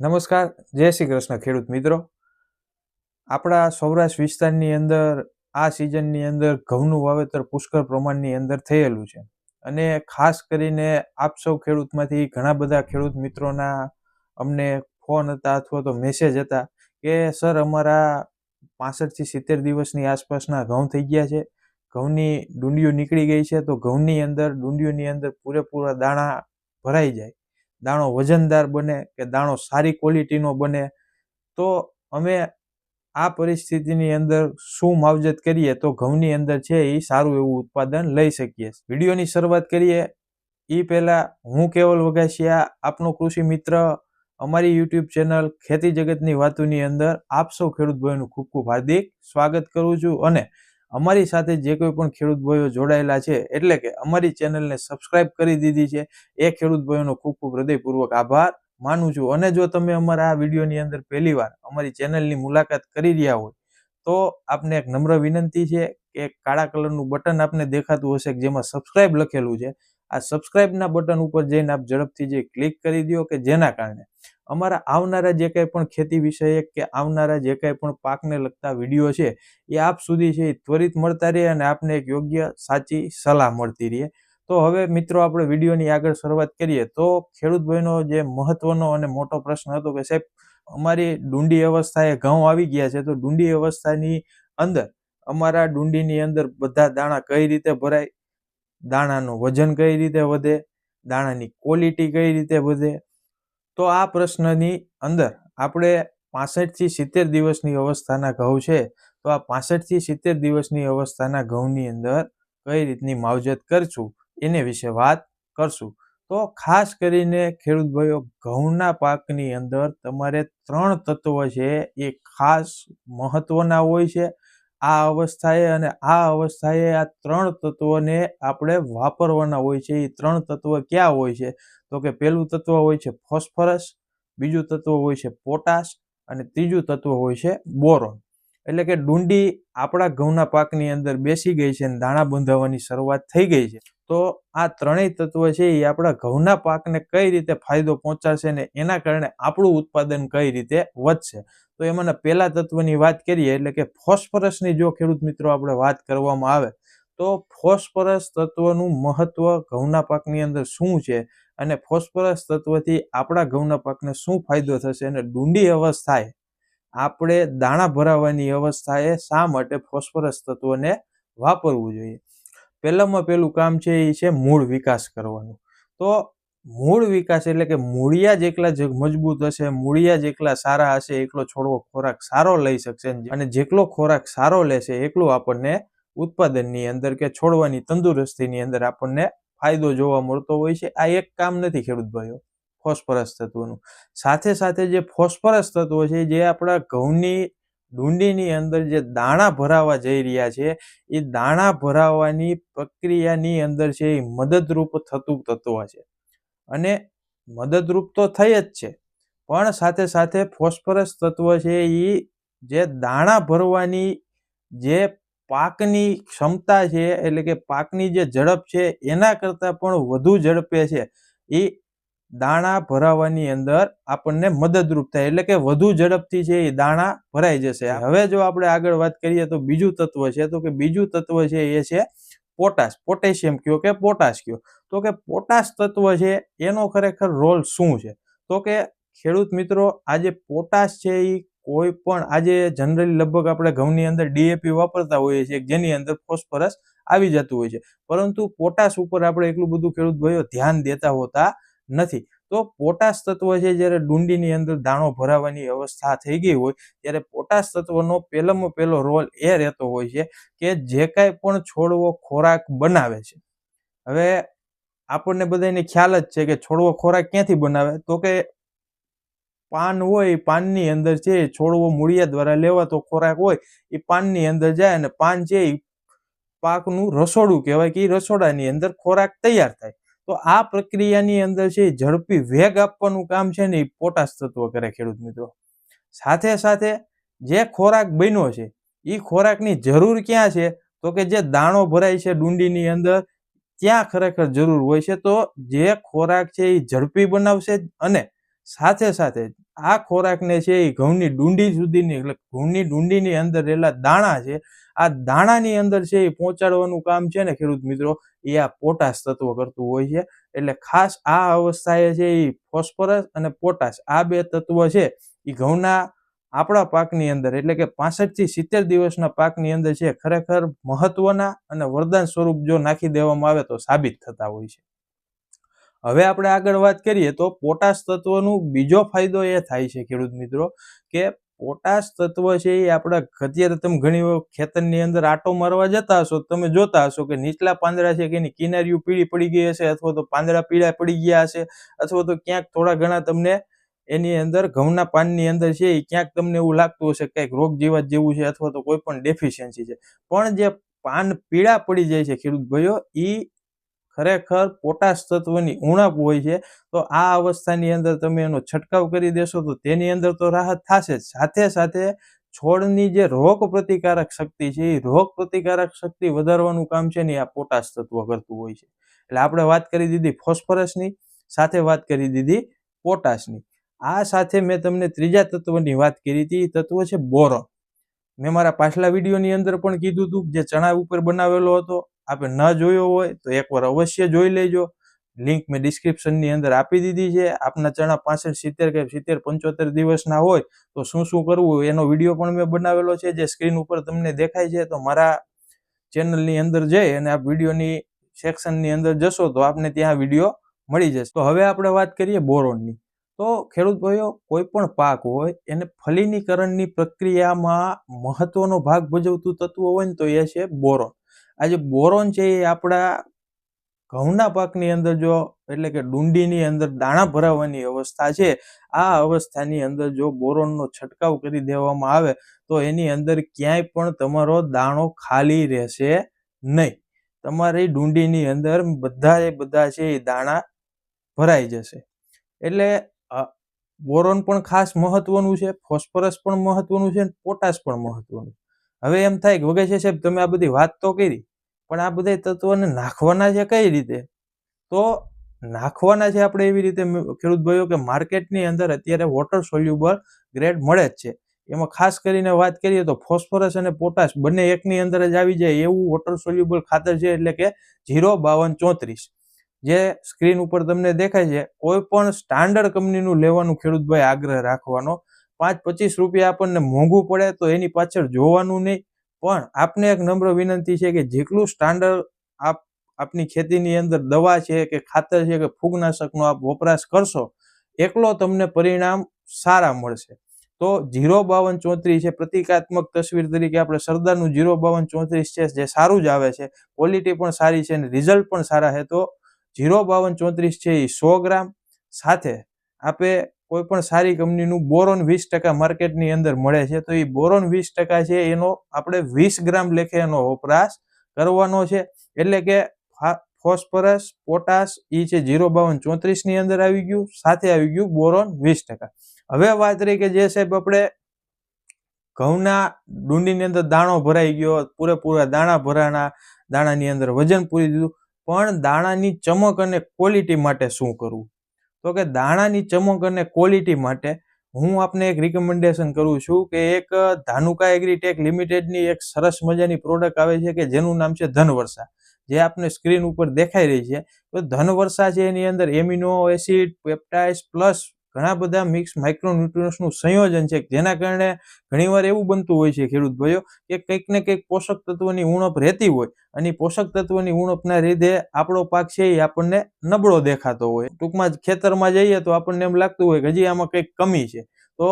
નમસ્કાર, જય શ્રી કૃષ્ણ ખેડૂત મિત્રો. આપણા સૌરાષ્ટ્ર વિસ્તારની અંદર, આ સિઝનની અંદર ઘઉંનું વાવેતર પુષ્કળ પ્રમાણની અંદર થયેલું છે. અને ખાસ કરીને આપ સૌ ખેડૂતમાંથી ઘણા બધા ખેડૂત મિત્રોના અમને ફોન હતા અથવા તો મેસેજ હતા કે, સર, અમારા પાસઠથી સિત્તેર દિવસની આસપાસના ઘઉં થઈ ગયા છે. ઘઉંની ડુંડીઓ નીકળી ગઈ છે. તો ઘઉંની અંદર, ડુંડીઓની અંદર પૂરેપૂરા દાણા ભરાઈ જાય. દાણો વજનદાર બને કે દાણો સારી ક્વોલિટીનો બને, તો અમે આ પરિસ્થિતિની અંદર શું માવજત કરીએ તો ઘઉંની અંદર છે એ સારું એવું ઉત્પાદન લઈ શકીએ. વિડીયોની શરૂઆત કરીએ. એ પહેલાં હું કેવલ વગાસિયા આપનો કૃષિ મિત્ર, અમારી યુટ્યુબ ચેનલ ખેતી જગતની વાતોની અંદર આપ સૌ ખેડૂત ભાઈનું ખૂબ ખૂબ હાર્દિક સ્વાગત કરું છું અને અમારી સાથે જે કોઈ પણ ખેડૂત ભાઈઓ જોડાયેલા છે, એટલે કે અમારી ચેનલને સબસ્ક્રાઇબ કરી દીધી છે, એ ખેડૂત ભાઈઓનો ખૂબ ખૂબ હૃદયપૂર્વક આભાર માનું છું. અને જો તમે અમારા આ વિડીયોની અંદર પહેલીવાર અમારી ચેનલની મુલાકાત કરી રહ્યા હોય, તો આપને એક નમ્ર વિનંતી છે કે કાળા કલરનું બટન આપને દેખાતું હશે જેમાં સબસ્ક્રાઇબ લખેલું છે. આ સબસ્ક્રાઇબના બટન ઉપર જઈને આપ ઝડપથી જે ક્લિક કરી દો કે જેના કારણે અમારા આવનારા જે કંઈ પણ ખેતી વિષયક કે આવનારા જે કંઈ પણ પાકને લગતા વીડિયો છે, એ આપ સુધી છે ત્વરિત મળતા રહે અને આપને એક યોગ્ય સાચી સલાહ મળતી રહે. તો હવે મિત્રો આપણે વિડીયોની આગળ શરૂઆત કરીએ. તો ખેડૂત ભાઈનો જે મહત્વનો અને મોટો પ્રશ્ન હતો કે સાહેબ, અમારી ડુંડી અવસ્થાએ ઘઉં આવી ગયા છે, તો ડુંડી અવસ્થાની અંદર અમારા ડુંડીની અંદર બધા દાણા કઈ રીતે ભરાય દાણાનું વજન કઈ રીતે વધે, દાણાની ક્વોલિટી કઈ રીતે વધે? તો આ પ્રશ્નની અંદર આપણે પાસઠથી સિત્તેર દિવસની અવસ્થાના ઘઉં છે, તો આ પાસઠથી સિત્તેર દિવસની અવસ્થાના ઘઉંની અંદર કઈ રીતની માવજત કરશું, એને વિશે વાત કરશું. તો ખાસ કરીને ખેડૂત ભાઈઓ, ઘઉંના પાકની અંદર તમારે ત્રણ તત્વ છે, એ ખાસ મહત્વના હોય છે આ અવસ્થાએ અને આ અવસ્થાએ આ ત્રણ તત્વોને આપણે વાપરવાના હોય છે. એ ત્રણ તત્વ ક્યાં હોય છે? તો કે પહેલું તત્વ હોય છે ફોસ્ફરસ, બીજું તત્વ હોય છે પોટાશ અને ત્રીજું તત્વ હોય છે બોરોન. એટલે કે ડુંડી આપણા ઘઉંના પાકની અંદર બેસી ગઈ છે અને દાણા બંધાવવાની શરૂઆત થઈ ગઈ છે. તો આ ત્રણેય તત્વ છે એ આપણા ઘઉંના પાકને કઈ રીતે ફાયદો પહોંચાડશે ને એના કારણે આપણું ઉત્પાદન કઈ રીતે વધશે? તો એમાંના પહેલા તત્વની વાત કરીએ એટલે કે ફોસ્ફરસની જો ખેડૂત મિત્રો આપણે વાત કરવામાં આવે, તો ફોસ્ફરસ તત્વનું મહત્વ ઘઉંના પાકની અંદર શું છે? અને ફોસ્ફરસ તત્વથી આપણા ઘઉંના પાકને શું ફાયદો થશે? અને ડુંડી અવસ્થાએ આપણે દાણા ભરાવાની અવસ્થાએ શા માટે ફોસ્ફરસ તત્વને વાપરવું જોઈએ? પહેલામાં પહેલું કામ છે એ છે મૂળ વિકાસ કરવાનું. તો મૂળ વિકાસ એટલે કે મૂળિયા જેટલા મજબૂત હશે, મૂળિયા જેટલા સારા હશે એકલો છોડવો ખોરાક સારો લઈ શકશે અને જેટલો ખોરાક સારો લેશે એટલું આપણને ઉત્પાદનની અંદર કે છોડવાની તંદુરસ્તીની અંદર આપણને ફાયદો જોવા મળતો હોય છે. આ એક કામ નથી ખેડૂત ભાઈઓ, ફોસ્ફરસ તત્વનું. સાથે સાથે જે ફોસ્ફરસ તત્વો છે, જે આપણા ઘઉંની ડુંડીની અંદર જે દાણા ભરાવા જઈ રહ્યા છે, એ દાણા ભરાવાની પ્રક્રિયાની અંદર છે એ મદદરૂપ થતું તત્વ છે. અને મદદરૂપ તો થઈ જ છે, પણ સાથે સાથે ફોસ્ફરસ તત્વ છે એ જે દાણા ભરવાની જે પાકની ક્ષમતા છે, એટલે કે પાકની જે ઝડપ છે, એના કરતાં પણ વધુ ઝડપે છે, એ દાણા ભરાવાની અંદર આપણને મદદરૂપ થાય, એટલે કે વધુ ઝડપથી છે એ દાણા ભરાઈ જશે. હવે જો આપણે આગળ વાત કરીએ તો બીજું તત્વ છે, તો કે બીજું તત્વ છે એ છે, પોટાશ, પોટેશિયમ કયો કે પોટાશ કયો? તો કે પોટાશ તત્વ છે, એનો ખરેખર રોલ શું છે? તો કે ખેડૂત મિત્રો, આજે પોટાશ છે એ કોઈ પણ, આજે જનરલી લગભગ આપણે ઘઉંની અંદર ડીએપી વાપરતા હોઈએ છીએ, જેની અંદર ફોસ્ફરસ આવી જતું હોય છે. પરંતુ પોટાશ ઉપર આપણે એટલું બધું ખેડૂત ભાઈઓ ધ્યાન દેતા હોતા નથી. તો પોટાશ તત્વ છે, જ્યારે ડુંડીની અંદર દાણો ભરાવાની અવસ્થા થઈ ગઈ હોય, ત્યારે પોટાશ તત્વનો પહેલામાં પહેલો રોલ એ રહેતો હોય છે કે જે કાંઈ પણ છોડવો ખોરાક બનાવે છે. હવે આપણને બધાને ખ્યાલ જ છે કે છોડવો ખોરાક ક્યાંથી બનાવે? તો કે પાન હોય, પાનની અંદર છે, છોડવો મૂળિયા દ્વારા લેવાતો ખોરાક હોય, એ પાનની અંદર જાય અને પાન છે, એ પાકનું રસોડું કહેવાય કે એ રસોડાની અંદર ખોરાક તૈયાર થાય. તો આ પ્રક્રિયાની અંદર છે ઝડપી વેગ આપવાનું કામ છે ને એ પોટાશ તત્વ કરે ખેડૂત મિત્રો. સાથે સાથે જે ખોરાક બન્યો છે એ ખોરાકની જરૂર ક્યાં છે? તો કે જે દાણો ભરાય છે ડુંડીની અંદર, ત્યાં ખરેખર જરૂર હોય છે. તો જે ખોરાક છે એ ઝડપી બનાવશે અને સાથે સાથે આ ખોરાકને છે એ ઘઉંની ડુંડી સુધીની, એટલે ઘઉંની ડુંડીની અંદર રહેલા દાણા છે, આ દાણાની અંદર છે એ પહોંચાડવાનું કામ છે ને ખેડૂત મિત્રો, એ આ પોટાશ તત્વ કરતું હોય છે. એટલે ખાસ આ અવસ્થાએ છે એ ફોસ્ફરસ અને પોટાશ, આ બે તત્વ છે એ ઘઉંના આપણા પાકની અંદર, એટલે કે પાસઠથી સિત્તેર દિવસના પાકની અંદર છે ખરેખર મહત્વના અને વરદાન સ્વરૂપ જો નાખી દેવામાં આવે તો સાબિત થતા હોય છે. હવે આપણે આગળ વાત કરીએ તો પોટાશ તત્વનું બીજો ફાયદો એ થાય છે, ખેડૂત મિત્રો, કે પોટાશ તત્વ છે એ આપણા અત્યારે તમે ઘણી ખેતરની અંદર આટો મારવા જતા હશો, તમે જોતા હશો કે નીચલા પાંદડા છે કે એની કિનારીઓ પીળી પડી ગઈ હશે અથવા તો પાંદડા પીળા પડી ગયા હશે અથવા તો ક્યાંક થોડા ઘણા તમને એની અંદર ઘઉંના પાનની અંદર છે એ ક્યાંક તમને એવું લાગતું હશે કંઈક રોગ જીવાત જેવું છે અથવા તો કોઈ પણ ડેફિશિયન્સી છે. પણ જે પાન પીળા પડી જાય છે, ખેડૂત ભાઈઓ એ ખરેખર પોટાશ તત્વની ઉણપ હોય છે, તો આ અવસ્થાની અંદર તમે એનો છંટકાવ કરી દેશો તો તેની અંદર તો રાહત થશે જ. સાથે સાથે છોડની જે રોગ પ્રતિકારક શક્તિ છે, એ રોગ પ્રતિકારક શક્તિ વધારવાનું કામ છે ને આ પોટાશ તત્વ કરતું હોય છે. એટલે આપણે વાત કરી દીધી ફોસ્ફરસની, સાથે વાત કરી દીધી પોટાશની. આ સાથે મેં તમને ત્રીજા તત્વની વાત કરી હતી, એ તત્વ છે બોરોન. મેં મારા પાછલા વિડીયોની અંદર પણ કીધું હતું, જે ચણા ઉપર બનાવેલો હતો. આપણે ન જોયો હોય તો એકવાર અવશ્ય જોઈ લેજો. લિંક મેં ડિસ્ક્રિપ્શનની અંદર આપી દીધી છે. આપના ચણા પાસઠ, સિત્તેર કે સિત્તેર, પંચોતેર દિવસના હોય તો શું શું કરવું એનો વીડિયો પણ મેં બનાવેલો છે જે સ્ક્રીન ઉપર તમને દેખાય છે. તો મારા ચેનલની અંદર જઈ અને આ વિડીયોની સેક્શનની અંદર જશો તો આપને ત્યાં વીડિયો મળી જશે. તો હવે આપણે વાત કરીએ બોરોનની. તો ખેડૂત ભાઈઓ, કોઈ પણ પાક હોય એને ફલિનીકરણની પ્રક્રિયામાં મહત્વનો ભાગ ભજવતું તત્વ હોય ને તો એ છે બોરોન. આ જે બોરોન છે એ આપણા ઘઉંના પાકની અંદર જો, એટલે કે ડુંડીની અંદર દાણા ભરાવાની અવસ્થા છે, આ અવસ્થાની અંદર જો બોરોનનો છંટકાવ કરી દેવામાં આવે, તો એની અંદર ક્યાંય પણ તમારો દાણો ખાલી રહેશે નહીં. તમારી ડુંડીની અંદર બધા એ બધા છે એ દાણા ભરાઈ જશે. એટલે બોરોન પણ ખાસ મહત્વનું છે, ફોસ્ફરસ પણ મહત્વનું છે પોટાશ પણ મહત્વનું હવે એમ થાય કે વગેરે સાહેબ, તમે આ બધી વાત તો કરી પણ આ બધા તત્વોને નાખવાના છે કઈ રીતે? તો નાખવાના છે આપણે એવી રીતે ખેડૂત ભાઈઓ, કે માર્કેટની અંદર અત્યારે વોટર સોલ્યુબલ ગ્રેડ મળે જ છે. એમાં ખાસ કરીને વાત કરીએ તો ફોસ્ફરસ અને પોટાશ બંને એકની અંદર જ આવી જાય એવું વોટર સોલ્યુબલ ખાતર છે એટલે કે ઝીરો બાવન ચોત્રીસ. જે સ્ક્રીન ઉપર તમને દેખાય છે, કોઈ પણ સ્ટાન્ડર્ડ કંપનીનું લેવાનું ખેડૂત ભાઈ આગ્રહ રાખવાનો. પાંચ પચીસ રૂપિયા આપણને મોંઘું પડે તો એની પાછળ જોવાનું નહીં. પણ આપને એક નમ્ર વિનંતી છે કે જેટલું સ્ટાન્ડર્ડ આપ, આપની ખેતીની અંદર દવા છે કે ખાતર છે કે ફૂગનાશકનો આપ વપરાશ કરશો, એકલો તમને પરિણામ સારા મળશે. તો જીરો બાવન ચોત્રીસ છે, પ્રતિકાત્મક તસવીર તરીકે આપણે સરદારનું જીરો બાવન ચોત્રીસ છે, જે સારું જ આવે છે ક્વોલિટી પણ સારી છે અને રિઝલ્ટ પણ સારા છે. તો જીરો બાવન ચોત્રીસ છે એ સો ગ્રામ. સાથે આપે કોઈ પણ સારી કંપનીનું બોરોન વીસ ટકા માર્કેટની અંદર મળે છે, તો એ બોરોન વીસ ટકા છે એનો આપણે વીસ ગ્રામ લેખે એનો વપરાશ કરવાનો છે. એટલે કે ફોસ્ફરસ, પોટાશ એ છે ઝીરો બાવન ચોત્રીસની અંદર આવી ગયું, સાથે આવી ગયું બોરોન વીસ ટકા. હવે વાત રહી કે જે સાહેબ આપણે ઘઉંના ડુંડીની અંદર દાણો ભરાઈ ગયો, પૂરેપૂરા દાણા ભરાણા, દાણાની અંદર વજન પૂરી દીધું, પણ દાણાની ચમક અને ક્વોલિટી માટે શું કરવું? તો કે દાણાની ચમક અને ક્વોલિટી માટે હું આપને એક રિકમેન્ડેશન કરું છું કે એક ધાનુકા એગ્રીટેક લિમિટેડની એક સરસ મજાની પ્રોડક્ટ આવે છે કે જેનું નામ છે ધનવર્ષા. જે આપને સ્ક્રીન ઉપર દેખાઈ રહી છે. તો ધનવર્ષા છે એની અંદર એમિનો એસિડ પેપ્ટાઇસ પ્લસ ઘણા બધા મિક્સ માઇક્રોન્યુટ્રિયન્સનું સંયોજન છે, જેના કારણે ઘણીવાર એવું બનતું હોય છે ખેડૂત ભાઈઓ, કે કંઈક ને કંઈક પોષક તત્વોની ઉણપ રહેતી હોય અને પોષક તત્વોની ઉણપના લીધે આપણો પાક છે એ આપણને નબળો દેખાતો હોય. ટૂંકમાં ખેતરમાં જઈએ તો આપણને એમ લાગતું હોય કે હજી આમાં કંઈક કમી છે. તો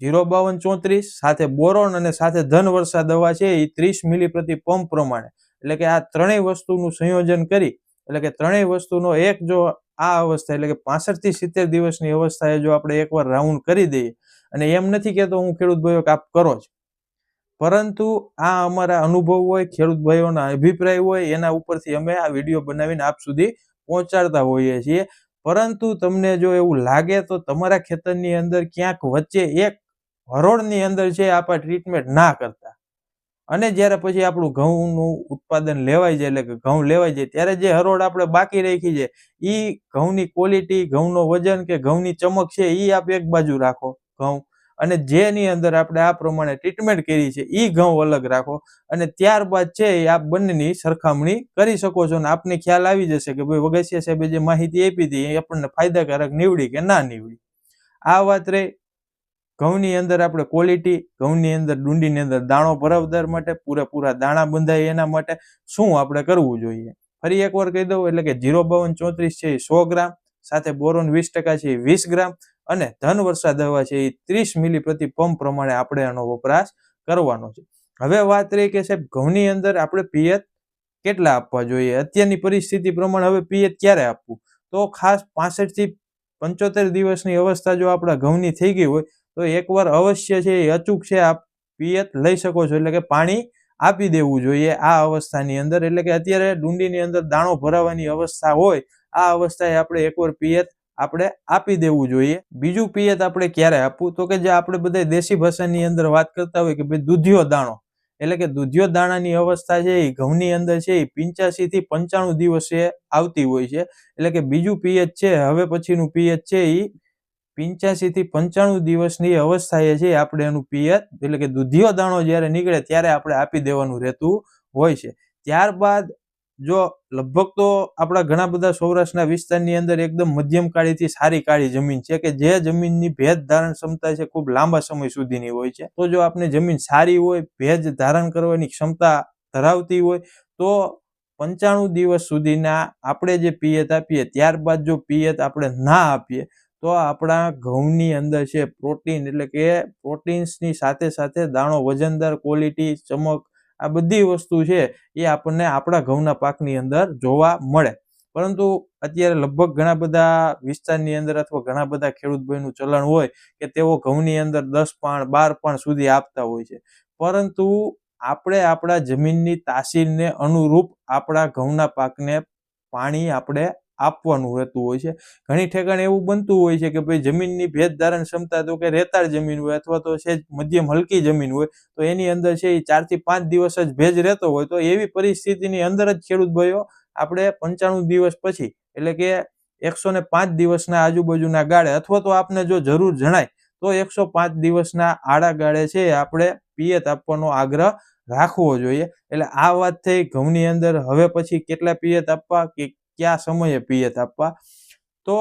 જીરો બાવન ચોત્રીસ, સાથે બોરોન અને સાથે ધન વર્ષા દવા છે એ ત્રીસ મિલી પ્રતિ પંપ પ્રમાણે. એટલે કે આ ત્રણેય વસ્તુનું સંયોજન કરી, એટલે કે ત્રણેય વસ્તુનો એક જો આ અવસ્થા એટલે કે પાસઠથી સિત્તેર દિવસની અવસ્થાએ જો આપણે એકવાર રાઉન્ડ કરી દઈએ, અને એમ નથી કહેતો હું ખેડૂત ભાઈઓ કાપ કરો જ. પરંતુ આ અમારા અનુભવ હોય, ખેડૂત ભાઈઓના અભિપ્રાય હોય, એના ઉપરથી અમે આ વીડિયો બનાવીને આપ સુધી પહોંચાડતા હોઈએ છીએ. પરંતુ તમને જો એવું લાગે તો તમારા ખેતરની અંદર ક્યાંક વચ્ચે એક હરોળની અંદર છે આપણા ટ્રીટમેન્ટ ના કરતા. અને જ્યારે પછી આપણું ઘઉંનું ઉત્પાદન લેવાય જાય, એટલે કે ઘઉં લેવાઈ જાય, ત્યારે જે હરોળ આપણે બાકી રાખી છે એ ઘઉંની ક્વોલિટી ઘઉંનો વજન કે ઘઉંની ચમક છે એ આપ એક બાજુ રાખો ઘઉં. અને જેની અંદર આપણે આ પ્રમાણે ટ્રીટમેન્ટ કરી છે એ ઘઉં અલગ રાખો. અને ત્યારબાદ છે એ આપ બંનેની સરખામણી કરી શકો છો અને આપને ખ્યાલ આવી જશે કે ભાઈ વગસિયા સાહેબે જે માહિતી આપી હતી, એ આપણને ફાયદાકારક નીવડી કે ના નીવડી. આ વાત રહી. ઘઉંની અંદર આપણે ક્વોલિટી ઘઉંની અંદર ડુંડીની અંદર દાણો ભરાવદાર માટે, પૂરેપૂરા દાણા બંધાય એના માટે શું આપણે કરવું જોઈએ? ફરી એકવાર કહી દઉં, એટલે કે જીરો બાવન ચોત્રીસ છે એ સો ગ્રામ, સાથે બોરોન વીસ ટકા છે એ વીસ ગ્રામ, અને ધન વર્ષા દવા છે એ ત્રીસ મિલી પ્રતિ પંપ પ્રમાણે આપણે આનો વપરાશ કરવાનો છે. હવે વાત રહી કે સાહેબ, ઘઉંની અંદર આપણે પિયત કેટલા આપવા જોઈએ? અત્યારની પરિસ્થિતિ પ્રમાણે હવે પિયત ક્યારે આપવું? તો ખાસ પાસઠથી પંચોતેર દિવસની અવસ્થા જો આપણા ઘઉંની થઈ ગઈ હોય તો એકવાર અવશ્ય છે એ અચૂક છે, આપ પિયત લઈ શકો છો. એટલે કે પાણી આપી દેવું જોઈએ આ અવસ્થાની અંદર. એટલે કે અત્યારે ડુંડીની અંદર દાણો ભરાવાની અવસ્થા હોય, આ અવસ્થાએ આપણે એકવાર પિયત આપણે આપી દેવું જોઈએ. બીજું પિયત આપણે ક્યારે આપવું? તો કે જે આપણે બધા દેશી ભાષાની અંદર વાત કરતા હોય કે ભાઈ દૂધિયો દાણો. એટલે કે દૂધિયો દાણાની અવસ્થા છે એ ઘઉંની અંદર છે એ પંચ્યાસી થી પંચાણું દિવસે આવતી હોય છે. એટલે કે બીજું પિયત છે, હવે પછીનું પિયત છે એ પિંચાસી થી પંચાણું દિવસની અવસ્થાએ છે આપણે એનું પિયત, એટલે કે દૂધિયો દાણો જ્યારે નીકળે ત્યારે આપણે આપી દેવાનું રહેતું હોય છે. ત્યારબાદ જો લગભગ તો આપણા ઘણા બધા સૌરાષ્ટ્રના વિસ્તારની અંદર એકદમ મધ્યમ કાળીથી સારી કાળી જમીન છે કે જે જમીનની ભેજ ધારણ ક્ષમતા છે ખૂબ લાંબા સમય સુધીની હોય છે. તો જો આપણે જમીન સારી હોય, ભેજ ધારણ કરવાની ક્ષમતા ધરાવતી હોય, તો પંચાણું દિવસ સુધીના આપણે જે પિયત આપીએ, ત્યારબાદ જો પિયત આપણે ના આપીએ તો આપણા ઘઉંની અંદર છે પ્રોટીન એટલે કે પ્રોટીન્સની સાથે સાથે દાણો, વજનદાર ક્વોલિટી ચમક આ બધી વસ્તુ છે એ આપણને આપણા ઘઉંના પાકની અંદર જોવા મળે. પરંતુ અત્યારે લગભગ ઘણા બધા વિસ્તારની અંદર અથવા ઘણા બધા ખેડૂત ભાઈનું ચલણ હોય કે તેઓ ઘઉંની અંદર દસ પાણ, બાર પાણ સુધી આપતા હોય છે. પરંતુ આપણે આપણા જમીનની તાસીરને અનુરૂપ આપણા ઘઉંના પાકને પાણી આપણે આપવાનું રહેતું હોય છે. ઘણી ઠેકાણે એવું બનતું હોય છે કે ભાઈ જમીનની ભેજ ધારણ ક્ષમતા તો કે રેતાળ જમીન હોય અથવા તો છે મધ્યમ હલકી જમીન હોય, તો એની અંદર છે એ ચારથી પાંચ દિવસ જ ભેજ રહેતો હોય, તો એવી પરિસ્થિતિની અંદર જ ખેડૂત ભાઈઓ આપણે પંચાણું દિવસ પછી એટલે કે એકસો ને પાંચ દિવસના આજુબાજુના ગાળે અથવા તો આપને જો જરૂર જણાય, તો એકસો પાંચ દિવસના આડા ગાળે છે આપણે પિયત આપવાનો આગ્રહ રાખવો જોઈએ. એટલે આ વાત થઈ ઘઉંની અંદર. હવે પછી કેટલા પિયત આપવા કે કયા સમયે પિયત આપવા તો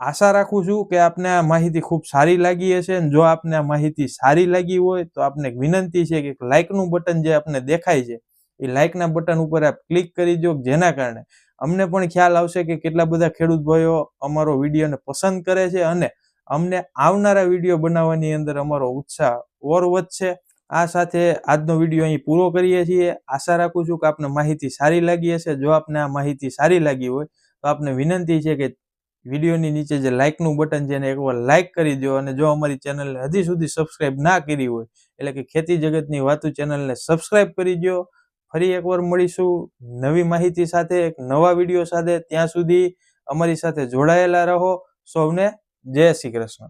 આશા રાખું છું કે આપને આ માહિતી ખૂબ સારી લાગી હશે અને જો આપને આ માહિતી સારી લાગી હોય તો આપને વિનંતી છે કે લાઇકનું બટન જે આપને દેખાય છે, એ લાઇકના બટન ઉપર આપ ક્લિક કરી દો જેના કારણે અમને પણ ખ્યાલ આવશે કે કેટલા બધા ખેડૂત ભાઈઓ અમારો વિડીયોને પસંદ કરે છે અને અમને આવનારા વીડિયો બનાવવાની અંદર અમારો ઉત્સાહ ઓર વધશે. આ સાથે આજનો વીડિયો અહીં પૂરો કરીએ છીએ. આશા રાખું છું કે આપને માહિતી સારી લાગી હશે. જો આપને આ માહિતી સારી લાગી હોય, તો આપને વિનંતી છે કે વિડીયોની નીચે જે લાઇકનું બટન છે એને એકવાર લાઇક કરી દો અને જો અમારી ચેનલને હજી સુધી સબસ્ક્રાઇબ ના કરી હોય, એટલે કે ખેતી જગતની વાતું ચેનલને સબસ્ક્રાઇબ કરી દો. ફરી એકવાર મળીશું નવી માહિતી સાથે, એક નવા વીડિયો સાથે. ત્યાં સુધી અમારી સાથે જોડાયેલા રહો. સૌને જય શ્રી કૃષ્ણ.